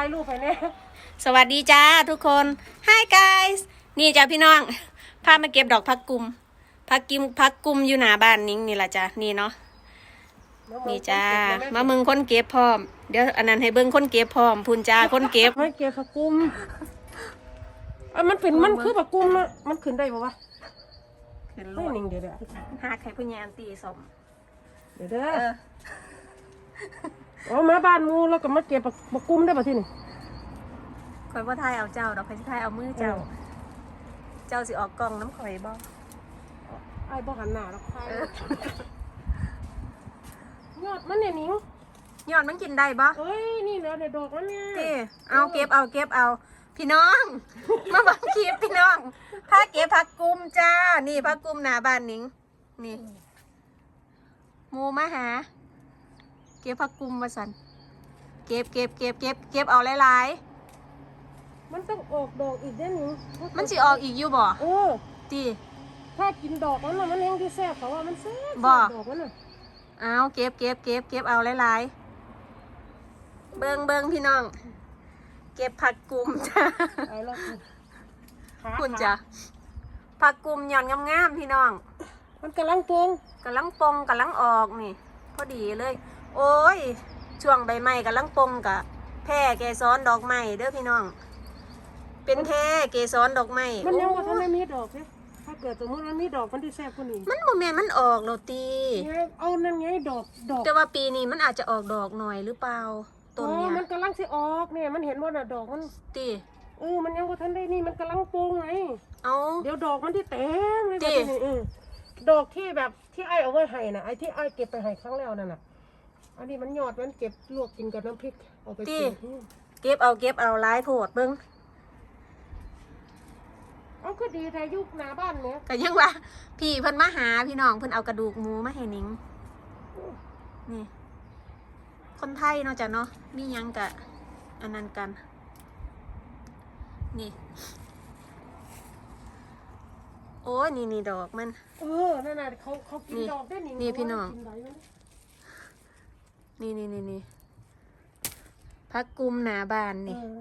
ถ่ายรูปไปเนี่ยสวัสดีจ้าทุกคน Hi guys นี่จ้าพี่น้อง พามาเก็บดอกพักกุม พักกิมพักกุมอยู่หน้าบ้านนิ้งนี่ละจ้านี่เนาะ นี่จ้า มามึงคนเก็บพร้อม เดี๋ยวอันนั้นให้เบิ่งคนเก็บพร้อมพุ่นจ้าคนเก็บ ไม่เกี่ยวกับกลุ่มเอ้ยมันเป็นมันคือปากกุมนะมันขึ้นได้ปะวะขึ้นเฮ้ยหนิงเดี๋ยวเดี๋ยวหาใครพุ่ยานตีสมเดี๋ยวเด้อ เออเอามาบ้านหมูแล้วก็มาเก็บปากปากกุมได้ปะที่นี่คอยว่าทายเอาเจ้าดอกคอยสิทายเอามือเจ้า เออ เจ้าสิออกกล่องน้ำข่อยบ่ไอ้บ่หันหน้าแล้วใครยอดมันเนี่ยหนิงยอดมันกินได้บ่เอ้ยนี่เหลือเดี๋ยวดอกมันเนี่ยตีเอาเก็บเอาเก็บเอา พี่น้อง มาบังคลิปพี่น้องพาเก็บผักกุมจ้า นี่ผักกุมหน้าบ้านนิ้งนี่หมูมาหา เก็บผักกุมมาสันเก็บเก็บเก็บเก็บเก็บเอาหลายมันต้องออกดอกอีกได้อหนิงๆมันสิออกอีกอยู่บ่เออ ตี ถ้ากินดอกมันน่ะมันแห้งที่แซ่บเพราะว่ามันแซ่บบ่ ดอกมันน่ะเอาเก็บเก็บเก็บเก็บเอาหลายๆเบิงเบิงพี่น้อง เก็บผักกุมจ้า เอาแล้วขาคุณจ้ะผักกุมหย่อนงามๆพี่น้องมันกำลังปรุงกำลังปงกำลังออกนี่ พอดีเลย โอ้ย ช่วงใบไม้กำลังปงกะแพร่เกสรดอกไม้เด้อพี่น้อง เป็นแพร่เกสรดอกไม้มันยังว่าโอ้ทันได้มีดอกเลยถ้าเกิดสมมติมันมีดอกมันที่แซ่บกว่านี้มันโมแมนมันออกโรตีเนี่ยเอานั่นไงดอกดอกแต่ว่าปีนี้มันอาจจะออกดอกหน่อยหรือเปล่าต้นอ๋เนี้อยมันกำลังสิออกเนี่ยมันเห็นว่าน่ะดอกมันตีเออมันยังว่าทันได้นี่มันกำลังปรุงไงเอาเดี๋ยวดอกมันที่เต็มเลยจริแบบนี้เออดอกที่แบบที่ไอ้เอาไว้ให้น่ะไอ้ที่ไอ้เก็บไปให้ครั้งแล้วนั่นน่ะ อันนี้มันยอดมันเก็บลวกกินกับน้ำพริกเอาไปกินอืมเก็บเอาเก็บเอาหลายโพดเบิ้งเอาก็ดีแต่ยุคหน้าบ้านเนี่ยก็ยังว่าพี่เพิ่นมาหาพี่น้องเพิ่นเอากระดูกหมูมาให้นิ้งนี่ คนไทยเนาะจ้ะเนาะมีหยังกะอันนั้นกัน นี่ โอ้ยนี่นี่ดอกมัน เออนั่นน่ะเขาเขากินนี่ดอกได้นี่นี่พี่น้องกิได้ไหม นี่นี่นี่นี่พักกุมหนาบ้านนี่เออ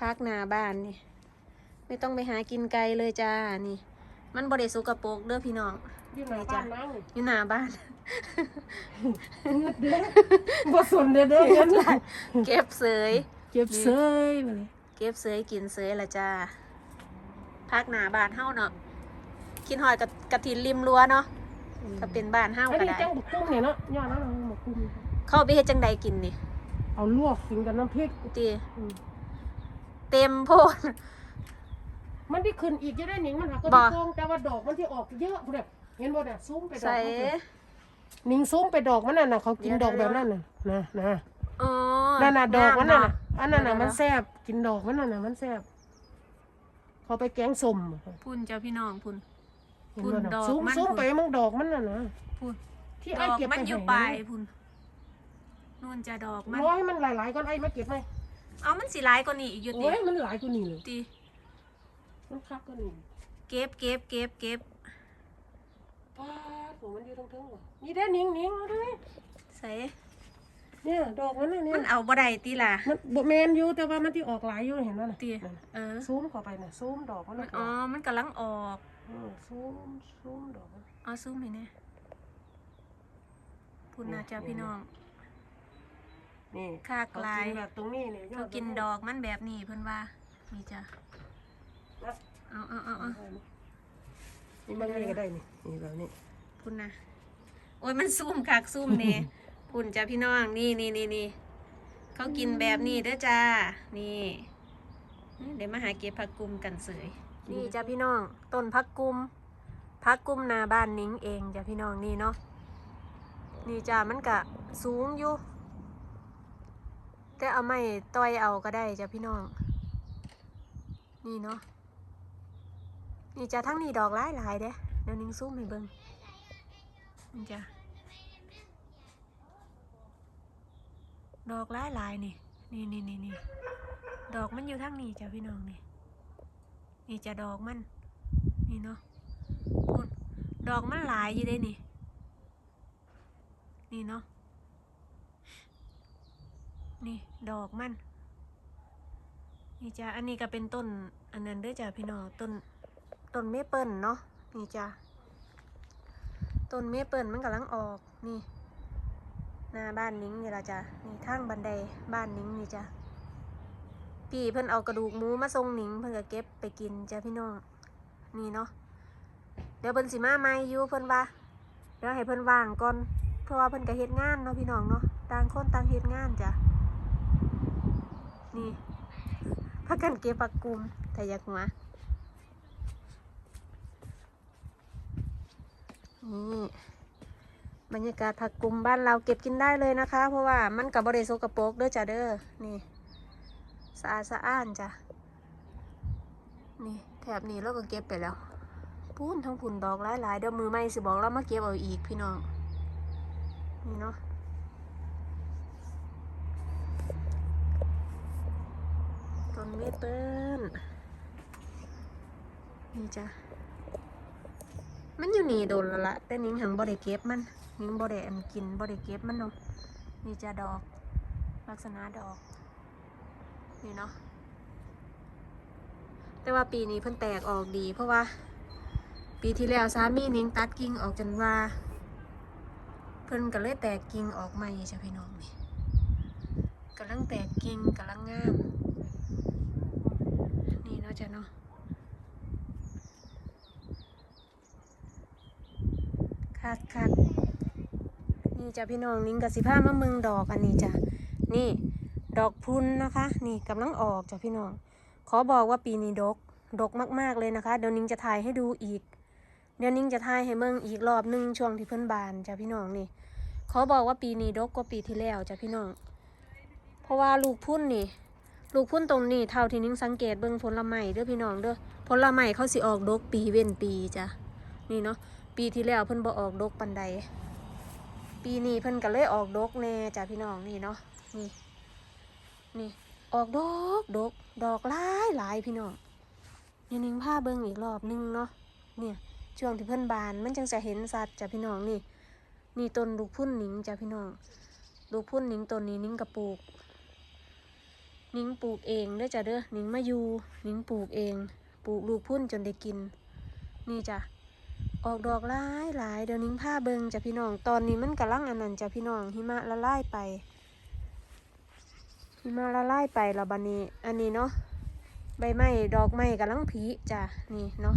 พักหนาบ้านนี่ ไม่ต้องไปหากินไกลเลยจ้า นี่ มันบริสุกปรกเด้อพี่น้องอยู่หน้าบ้านนั่งอยู่หน้าบ้านเด้อบ่สนเด้อเด้อเงินเก็บเสย เก็บเซยมาเลยเก็บเสยกินเสยละจ้าพักหนาบ้านเฮาเนาะกินหอยกับกระถินริมรั้วเนาะถ้าเป็นบ้านเฮาอันก็นี้ได้จังบุกกุ้งเนี่ยเนาะยอดนั้นเอาบุกกุ้ง เข้าไปเฮ็ดจังใดกินนี่เอาลวกกินกับน้ำพริกตีอืมเต็มโพด มันที่ขึ้นอีกจะได้หนิงมันหักก็บ่ที่โกงแต่ว่าดอกมันที่ออกเยอะพุ่นน่ะเห็นบ่เนี่ยซูมไปดอกใส่มันน่ะหนิงซูมไปดอกมันน่ะน่ะเขากินเดี๋ดยวอกแบบนั้นน่ะนะนะอ๋อนั่นน่ะดอกมันน่ะงาน่ะเาอันนั้นน่ะเดี๋ยวมันแซ่บกินดอกมันน่ะน่ะมันแซ่บเขาไปแกงส้มพุ่นเจ้าพี่น้องพุ่น เห็นบ่น่ะดอกซูมมันซูมพุ่น ไปมึงดอกมันน่ะนะพุ่นที่ดไอ้อกเก็บมัไปนอยู่ให้ปลายพุ่น นู่นจะดอกมัน ร้อยมันหลายๆก้อนไอ้มาเก็บไหมเอามันสิหลายกว่านี้อีกอยู่ติโอ้ยมันหลายกว่านี้เลยติมันคักกว่านี้เก็บเก็บเก็บเก็บป้าดโหมันอยู่ทั้งทั้งว่ะนี่ได้หนิงหนิงเอาด้วยใส่เนี่ยดอกมันน่ะเนี่ยมันเอาบ่ได้ติล่ะมันบ่แมนอยู่แต่ว่ามันที่ออกหลายอยู่เห็นไหมน่ะตินั่นน่ะเออซูมเข้าไปน่ะซูมดอกมันมันน่ะอ๋อมันกำลังออกเออซูมซูมดอกมัน เอาซูมให้แน่พุ่นนะจ้าพี่น้อง นี่คากลายเขนแบบตรงนี้เนี่ยยเขากินดอกมันแบบนี้เพิ่นว่านี่จ้ะเอาเอาเอาเอานี่บางนี่ก็ได้นี่นี่แบบนี้พุ่นนะโอ้ยมันซูมคักซูมเนี่ยพุ่นจ้าพี่น้องนี่นี่นี่นี่เขากินแบบนี้เด้อจ้านี่เดี๋ยวมาหาเก็บผักกุมกันเสยนี่จ้าพี่น้องต้นผักกุมผักกุมหนาบ้านนิ้งเองจ้าพี่น้องนี่เนาะนี่จ้ามันกะสูงอยู่ แต่เอาไม่ต่อยเอาก็ได้จ้ะพี่น้อง นี่เนาะนี่จะทั้งนี้ดอกหลายหลายเด้เดี๋ยวนิ้งซูมให้เบิ่งนี่จ้ะดอกหลายหลายนี่นี่นี่นี่นี่ดอกมันอยู่ทั้งนี้จ้ะพี่น้องนี่นี่จะดอกมัน นี่เนาะดอกมันหลายอยู่เด้นี่ นี่เนาะ นี่ดอกมัน นี่จ้ะอันนี้ก็เป็นต้น อันนั้นด้วยจ้ะพี่น้องต้นต้นเมเปิลเนาะนี่จ้ะต้นเมเปิลมันกำลังออกนี่หน้าบ้านนิ้งนี่ละจ้ะนี่ทางบันไดบ้านนิ้งนี่จ้ะพี่เพิ่นเอากระดูกหมูมาส่งนิ้งเพิ่นก็เก็บไปกินจ้ะพี่น้องนี่เนาะเดี๋ยวเพิ่นสิมาใหม่อยู่เพิ่นว่าเดี๋ยวให้เพิ่นว่างก่อนเพราะว่าเพิ่นก็เฮ็ดงานเนาะพี่น้องเนาะต่างคนต่างเฮ็ดงานจ้ะ นี่พักกันเก็บผักกุมแต่ยากหัวนี่บรรยากาศผักกุมบ้านเราเก็บกินได้เลยนะคะ เพราะว่ามันกับบริโซกระโปกเด้อจ้ะเด้อนี่สะอาดสะอ้านจ้ะนี่แถบนี้เราก็เก็บไปแล้วพูนทั้งผุนดอกหลายๆเดี๋ยวมือไม่สิบอกเรามาเก็บเอาอีกพี่น้องนี่เนาะ ต้นเมเปิ้ลนี่จ้ะ มันอยู่นี่โดนแล้วละ แต่นิ้งหังบ่ได้เก็บมัน นิ้งบ่ได้อันกินบ่ได้เก็บมันเนาะ นี่จ้ะดอก ลักษณะดอก นี่เนาะ แต่ว่าปีนี้เพิ่นแตกออกดี เพราะว่า ปีที่แล้วสามีนิ้งตัดกิ่งออกจนว่า เพิ่นก็เลยแตกกิ่งออกใหม่จ้ะพี่น้องนี่กำลังแตกกิ่งกำลังงาม นี่เนาะจ้ะเนาะ คักคักนี่จ้ะพี่น้องนิ้งกับสิผ้ามาเมืองดอกอันนี้จ้ะนี่ดอกพุนนะคะ นี่กำลังออกจ้ะพี่น้อง ขอบอกว่าปีนี้ดก ดกมากๆเลยนะคะ เดี๋ยวนิ้งจะถ่ายให้ดูอีก เดี๋ยวนิ้งจะถ่ายให้เมืองอีกรอบหนึงช่วงที่เพิ่นบานจ้ะพี่น้องนี่ ขอบอกว่าปีนี้ดกกว่าปีที่แล้วจ้ะพี่น้อง เพราะว่าลูกพุ่นนี่ ลูกพุ่นตรงนี้เท่าที่นิ้งสังเกตเบิ่งผลไม้เด้อพี่น้องเด้อผลไม้เขาสิออกดกปีเว้นปีจ้ะนี่เนาะ ปีที่แล้วเพิ่นบ่ออกดกปันใด ปีนี้เพิ่นก็เลยออกดกแน่จ้ะพี่น้องนี่เนาะนี่นี่ออกดกดกดอกหลายหลายพี่น้องเดี๋ยวนิ้งพาเบิ่งอีกรอบหนึงเนาะเนี่ยช่วงที่เพิ่นบานมันจังจะเห็นสัตว์จ้ะพี่น้องนี่ นี่ต้นลูกพุ่นหนิงจ้ะพี่น้องลูกพุ่นหนิงต้นนี้นิ้งกระปลูกนิ้งปลูกเองเด้อจ้ะเด้อนิ้งมาอยู่นิ้งปลูกเอง ปลูกลูกพุ่นจนได้กิน นี่จ้ะ ออกดอกหลายหลายเดี๋ยวนิ้งผ้าเบิงจ้ะพี่น้อง ตอนนี้มันกำลังอันนั้นจ้ะพี่น้องหิมะละลายไปหิมะละลายไปแล้วบัดนี้ อันนี้เนาะใบไม้ดอกไม้กำลังผลิจ้ะนี่เนาะ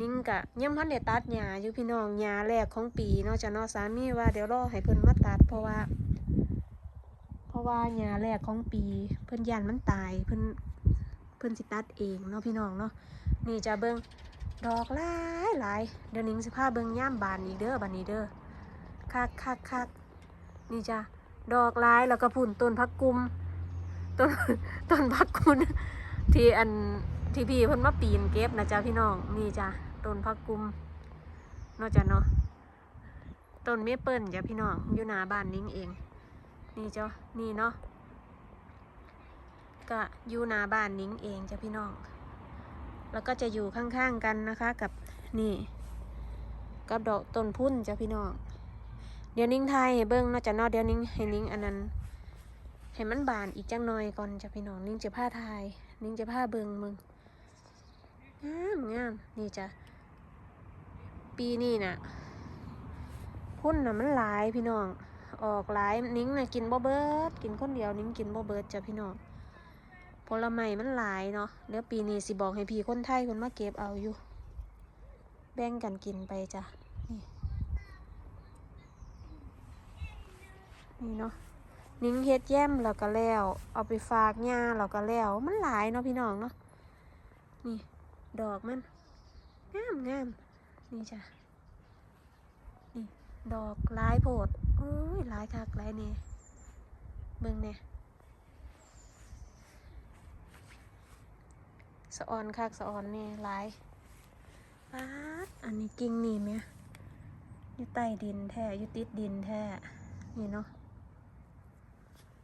นิ้งกะยังพันเดตัดหญ้าอยู่พี่น้องหญ้าแรกของปีเนาะจ้ะเนาะสามีว่าเดี๋ยวรอให้เพิ่นมาตัดเพราะว่า เพราะว่าหญ้าแรกของปี เพิ่นยันมันตายเพิ่นเพิ่นสิตัดเองเนาะพี่น้องเนาะนี่จะเบิ่ง ดอกหลายหลายเดี๋ยวนิ้งสิพาเบิ่งย่ามบานอีกเด้อบานนี้เด้อคักคักคักนี่จ้ะดอกหลายแล้วก็พุ่นต้นพักกุมต้นต้นพักกุมที่อันที่พี่เพิ่นมาปีนเก็บนะจ๊ะพี่น้องนี่จ้ะต้นพักกุมนาะจ้ะเนาะต้นเมเปิลจ้ะพี่น้องอยู่หน้าบ้านนิ้งเอง นี่จ้านี่เนาะก็อยู่หน้าบ้านนิ้งเองจ้ะพี่น้อง แล้วก็จะอยู่ข้างๆกันนะคะกับนี่ กับดอกต้นพุ่นจ้ะพี่น้องเดี๋ยวนิ้งไทยเบิ้งเนาจะนาะเดี๋ยวนิ้งให้นิ้งอันนั้นให้มันบานอีกจังหน่อยก่อนจ้ะพี่น้องนิ้งจะผ้าไทยนิ้งจะผ้าเบิ้งมึงงามงามนี่จ้ะปีนี้น่ะพุ่นน่ะมันหลายพี่น้องออกหลายนิ้งน่ะกินบ่เบิดกินคนเดียวนิ้งกินบ่เบิดจ้ะพี่น้อง ผลไม้มันหลายเนาะเดี๋ยวปีนี้สิบอกให้พี่คนไทยคนมาเก็บเอาอยู่ แบ่งกันกินไปจ้ะ นี่นี่เนาะนิ้งเฮ็ดแย้มแล้วก็แล้ว เอาไปฝากย่าแล้วก็แล้ว มันหลายเนาะพี่น้องเนาะนี่ดอกมันงามงามนี่จ้ะนี่ดอกลายโพดโอ้ยลายคักลายเนี่ยเบิ่งเนี่ย สะออนคักสะออนนี่หลายป๊าดอันนี้กิ่งนี่ไหมอยู่ใต้ดินแท้อยู่ติดดินแท้นี่เนาะ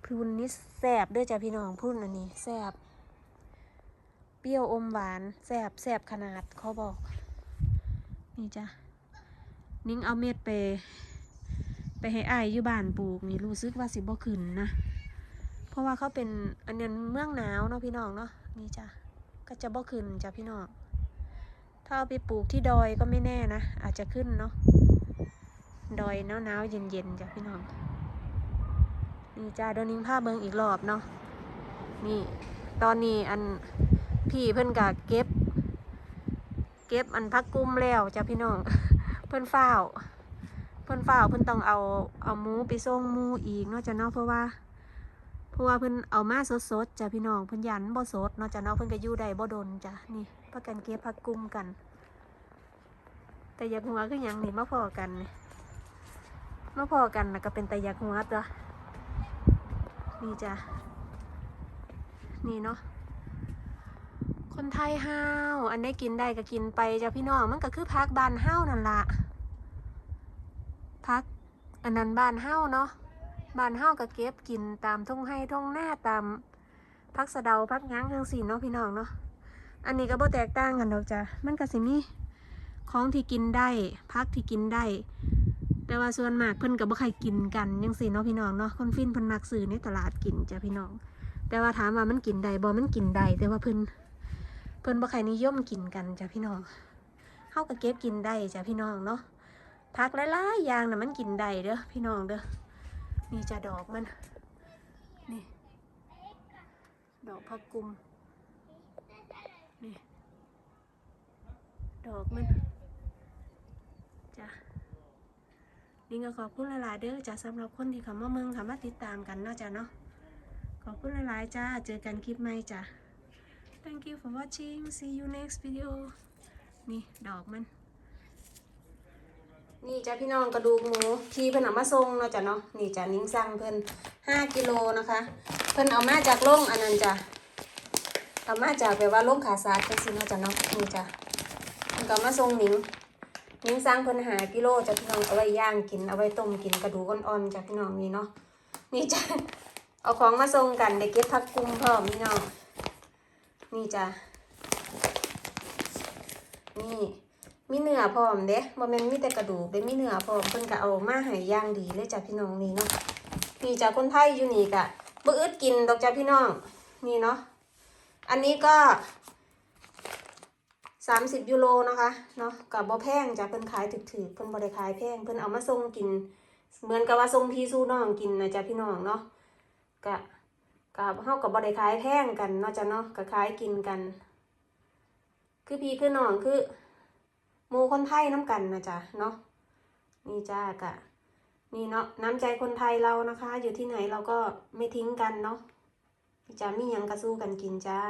พรุนนี่แสบด้วยจ้ะพี่น้องพรุนอันนี้แสบเปรี้ยวอมหวานแสบแสบขนาดเขาบอก นี่จ้ะนิ้งเอาเม็ดไป ไปให้อ้ายอยู่บ้านปลูกนี่รู้สึกว่าสิบ่ขึ้นนะ เพราะว่าเขาเป็นอันนี้เมืองหนาวเนาะพี่น้องเนาะนี่จ้ะ ก็จะบ่ขึ้นจ้ะพี่น้อง ถ้าเอาไปปลูกที่ดอยก็ไม่แน่นะ อาจจะขึ้นเนาะ ดอยหนาวหนาวๆเย็นเย็นๆจ้ะพี่น้อง นี่จ้าเดี๋ยวนิ้งผ้าเบิงอีกรอบเนาะ นี่ ตอนนี้อันพี่เพิ่นกะเก็บ เก็บอันพักกุ้มแล้วจ้ะพี่น้อง เพิ่นเฝ้า เพิ่นเฝ้าเพิ่นต้องเอาเอาหมูไปส่งหมูอีกเนาะจ้ะเนาะเพราะว่า เพราะว่าเพิ่นเอามาสดๆจ้ะพี่น้องเพิ่นยันบ่สดเนาะจ้ะเนาะเพิ่นก็อยู่ได้บ่ดนจ้ะนี่พากันเก็บพักกุ้มกัน แต่อยากหัวคือหยังนี่มาพอกันนี่มาพอกันนะก็เป็นแต่อยากหัวตัวนี่จ้ะนี่เนาะคนไทยห้าวอันได้กินได้ก็กินไปจ้ะพี่น้องมันก็คือพักบานห้าวนั่นละพักอันนั้นบานห้าวเนาะ บ้านเฮาก็เก็บกินตามทุ่งไร่ทุ่งหน้าตามพักสะเดาพักหยั้งจังสี่เนาะพี่น้องเนาะอันนี้ก็บ่แตกต่างกันดอกจ้ะมันก็สิมีของที่กินได้พักที่กินได้ แต่ว่าส่วนมากเพิ่นก็บ่ใครกินกันจังสี่เนาะพี่น้องเนาะคนฟินเพิ่นมักซื้อในตลาดกินจ้ะพี่น้อง แต่ว่าถามว่ามันกินได้บ่มันกินได้แต่ว่าเพิ่นเพิ่นบ่ใครนิยมกินกันจ้ะพี่น้องเฮาก็เก็บกินได้จ้ะพี่น้องเนาะพักหลายๆอย่างน่ะมันกินได้เด้อพี่น้องเด้อ นี่จะดอกมัน นี่ ดอกพักกุม นี่ ดอกมันจ้ะนี่ก็ขอบคุณหลายๆเด้อจ้ะสำหรับคนที่เข้ามาเมืองเข้ามาติดตามกันเนาะจ้ะเนาะขอบคุณหลายๆจ้า เจอกันคลิปใหม่จ้ะ thank you for watching see you next video นี่ ดอกมัน นี่จ้ะพี่น้องกระดูกหมูที่เพิ่นเอามาส่งเนาะจ้ะเนาะนี่จ้ะนิ้งสั่งเพิ่นห้ากิโลนะคะ เพิ่นเอามาจากโรงอันนั้นจ้ะเอามาจากแบบว่าโรงขาซาดจังซี่เนาะจ้ะเนาะนี่จ้ะเพิ่นก็เอามาส่งนิ้งนิ้งสั่งเพิ่นหากิโลจ้ะพี่น้องเอาไว้ย่างกินเอาไว้ต้มกินกระดูกอ่อนๆจ้ะพี่น้องนี่เนาะนี่จ้ะเอาของมาส่งกันได้เก็บผักกุ้งพร้อมพี่น้องนี่จ้ะนี่ มีเนื้อพร้อมเด้บ่แม่นมีแต่กระดูกเด้มีเนื้อพร้อมเพิ่นก็เอามาให้อย่างดีเลยจ้ะพี่น้องนี่เนาะนี่จ้ะคนไทยอยู่นี่ก็บ่อึดกินดอกจ้ะพี่น้องนี่เนาะอันนี้ก็30ยูโรนะคะเนาะก็บ่แพงจ้ะเพิ่นขายถูกๆเพิ่นบ่ได้ขายแพงเพิ่นเอามาส่งกิน เหมือนกับว่าส่งพี่สู้น้องกินนะจ้ะพี่น้องเนาะก็ก็เฮาก็บ่ได้ขายแพงกันเนาะจ้ะเนาะก็ขายกินกัน คือพี่คือน้องคือ มูคนไทยน้ำกันนะจ๊ะเนาะนี่จ้ากะนี่เนาะน้ำใจคนไทยเรานะคะ อยู่ที่ไหนเราก็ไม่ทิ้งกันเนาะจ้ามียังกระสู้กันกินจ้า